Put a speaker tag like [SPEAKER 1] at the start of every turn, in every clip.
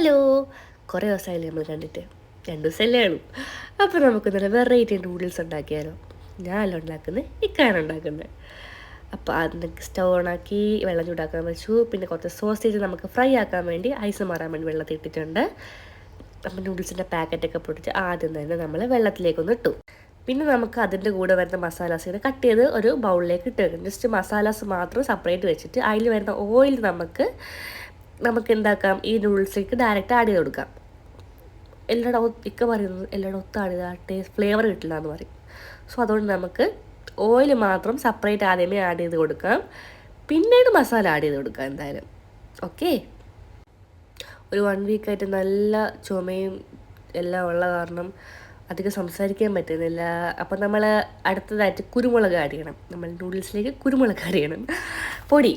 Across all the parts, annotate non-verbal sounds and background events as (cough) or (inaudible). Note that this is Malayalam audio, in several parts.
[SPEAKER 1] ഹലോ. കുറേ ദിവസമായില്ലേ നമ്മൾ കണ്ടിട്ട്. രണ്ട് ദിവസമല്ലേ ഉള്ളൂ. അപ്പോൾ നമുക്ക് നല്ല വെറൈറ്റി നൂഡിൽസ് ഉണ്ടാക്കിയാലോ. ഞാനല്ല ഉണ്ടാക്കുന്നത് ഇക്കാണ് ഉണ്ടാക്കുന്നത് അപ്പോൾ അതിന് സ്റ്റൗ ഓണാക്കി വെള്ളം ചൂടാക്കാൻ വെച്ചു. പിന്നെ കുറച്ച് സോസേജ് നമുക്ക് ഫ്രൈ ആക്കാൻ വേണ്ടി ഐസ് മാറാൻ വേണ്ടി വെള്ളത്തിൽ ഇട്ടിട്ടുണ്ട്. അപ്പം നൂഡിൽസിന്റെ പാക്കറ്റൊക്കെ പൊട്ടിച്ച് ആദ്യം തന്നെ നമ്മൾ വെള്ളത്തിലേക്കൊന്ന് ഇട്ടു. പിന്നെ നമുക്ക് അതിന്റെ കൂടെ വരുന്ന മസാലാസ് ഇങ്ങനെ കട്ട് ചെയ്ത് ഒരു ബൗളിലേക്ക് ഇട്ട് വെക്കണം. ജസ്റ്റ് മസാലാസ് മാത്രം സെപ്പറേറ്റ് വെച്ചിട്ട് അതിൽ വരുന്ന ഓയിൽ നമുക്ക് നമുക്ക് എന്താക്കാം ഈ നൂഡിൽസിലേക്ക് ഡയറക്റ്റ് ആഡ് ചെയ്ത് കൊടുക്കാം. എല്ലായിടം ഇക്ക പറയുന്നത് എല്ലായിടം ഒത്ത് ആഡ് ചെയ്താൽ ടേസ്റ്റ് ഫ്ലേവർ കിട്ടില്ല എന്ന് പറയും. സോ അതുകൊണ്ട് നമുക്ക് ഓയിൽ മാത്രം സെപ്പറേറ്റ് ആദ്യമേ ആഡ് ചെയ്ത് കൊടുക്കാം. പിന്നീട് മസാല ആഡ് ചെയ്ത് കൊടുക്കാം എന്തായാലും. ഓക്കെ ഒരു വൺ വീക്കായിട്ട് നല്ല ചുമയും എല്ലാം ഉള്ള കാരണം അധികം സംസാരിക്കാൻ പറ്റുന്നില്ല. അപ്പം നമ്മൾ അടുത്തതായിട്ട് കുരുമുളക് ആഡ് ചെയ്യണം. നമ്മൾ നൂഡിൽസിലേക്ക് കുരുമുളക് ആഡ് ചെയ്യണം. പൊടി.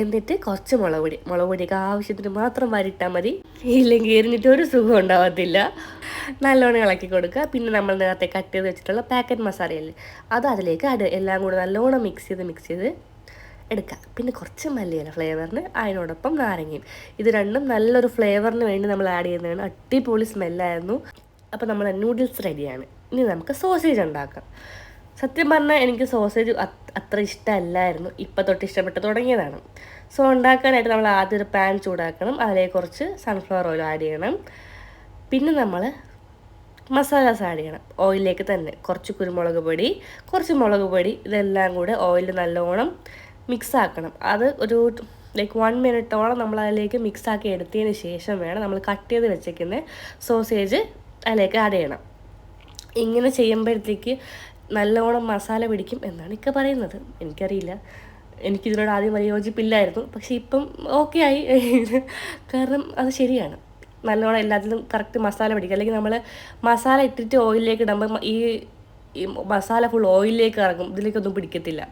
[SPEAKER 1] എന്നിട്ട് കുറച്ച് മുളകുപൊടി മുളക് പൊടിയൊക്കെ ആവശ്യത്തിന് മാത്രം വരിട്ടാൽ മതി. ഇല്ലെങ്കിൽ എരിഞ്ഞിട്ട് ഒരു സുഖം ഉണ്ടാവത്തില്ല. നല്ലോണം ഇളക്കി കൊടുക്കുക. പിന്നെ നമ്മൾ നേരത്തെ കട്ട് ചെയ്ത് വെച്ചിട്ടുള്ള പാക്കറ്റ് മസാലയല്ലേ അത് അതിലേക്ക് അട് എല്ലാം കൂടെ നല്ലോണം മിക്സ് ചെയ്ത് മിക്സ് ചെയ്ത് എടുക്കുക. പിന്നെ കുറച്ച് മല്ലിയില ഫ്ലേവറിന് അതിനോടൊപ്പം നാരങ്ങയും. ഇത് രണ്ടും നല്ലൊരു ഫ്ലേവറിന് വേണ്ടി നമ്മൾ ആഡ് ചെയ്യുന്നതാണ്. അടിപൊളി സ്മെല്ലായിരുന്നു അപ്പോൾ നമ്മൾ നൂഡിൽസ് റെഡിയാണ് ഇനി നമുക്ക് സോസേജ് ഉണ്ടാക്കാം. സത്യം പറഞ്ഞാൽ എനിക്ക് സോസേജ് അത്ര ഇഷ്ടമല്ലായിരുന്നു. ഇപ്പം തൊട്ട് ഇഷ്ടപ്പെട്ട് തുടങ്ങിയതാണ്. സോ ഉണ്ടാക്കാനായിട്ട് നമ്മൾ ആദ്യം ഒരു പാൻ ചൂടാക്കണം. അതിലേക്ക് കുറച്ച് സൺഫ്ലവർ ഓയിൽ ആഡ് ചെയ്യണം. പിന്നെ നമ്മൾ മസാലാസ് ആഡ് ചെയ്യണം. ഓയിലിലേക്ക് തന്നെ. കുറച്ച് കുരുമുളക് പൊടി കുറച്ച് മുളക് പൊടി ഇതെല്ലാം കൂടെ ഓയിൽ നല്ലോണം മിക്സ് ആക്കണം. അത് ഒരു ലൈക്ക് വൺ മിനിറ്റോളം നമ്മൾ അതിലേക്ക് മിക്സ് ആക്കി എടുത്തതിന് ശേഷം വേണം നമ്മൾ കട്ട് ചെയ്ത് വെച്ചേക്കുന്ന സോസേജ് അതിലേക്ക് ആഡ് ചെയ്യണം. ഇങ്ങനെ ചെയ്യുമ്പോഴത്തേക്ക് നല്ലോണം മസാല പിടിക്കും എന്നാണ് ഇക്ക പറയുന്നത്. എനിക്കറിയില്ല. എനിക്കിതിനോട് ആദ്യം വലിയ യോജിപ്പില്ലായിരുന്നു പക്ഷേ ഇപ്പം ഓക്കെ ആയി. (laughs) കാരണം അത് ശരിയാണ്. നല്ലോണം എല്ലാത്തിലും കറക്റ്റ് മസാല പിടിക്കും. അല്ലെങ്കിൽ നമ്മൾ മസാല ഇട്ടിട്ട് ഓയിലിലേക്ക് ഇടുമ്പോൾ ഈ ഈ മസാല ഫുൾ ഓയിലിലേക്ക് ഇറങ്ങും. ഇതിലേക്കൊന്നും പിടിക്കത്തില്ല.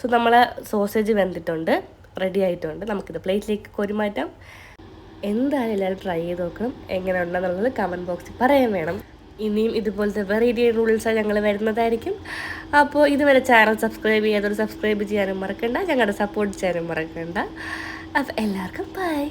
[SPEAKER 1] സോ നമ്മൾ സോസേജ് വെന്തിട്ടുണ്ട്. റെഡി ആയിട്ടുണ്ട്. നമുക്കിത് പ്ലേറ്റിലേക്ക് കോരിമാറ്റാം എന്തായാലും എല്ലാവരും ട്രൈ ചെയ്ത് നോക്കണം. എങ്ങനെ ഉണ്ടെന്നുള്ളത് കമന്റ് ബോക്സിൽ പറയാൻ വേണം. ഇനിയും ഇതുപോലത്തെ വെറൈറ്റി റൂൾസാണ് ഞങ്ങൾ വരുന്നതായിരിക്കും. അപ്പോൾ ഇതുവരെ ചാനൽ സബ്സ്ക്രൈബ് ചെയ്യാത്തവർ സബ്സ്ക്രൈബ് ചെയ്യാനും മറക്കണ്ട ഞങ്ങളുടെ സപ്പോർട്ട് ചെയ്യാനും മറക്കണ്ട. അപ്പോൾ എല്ലാവർക്കും ബൈ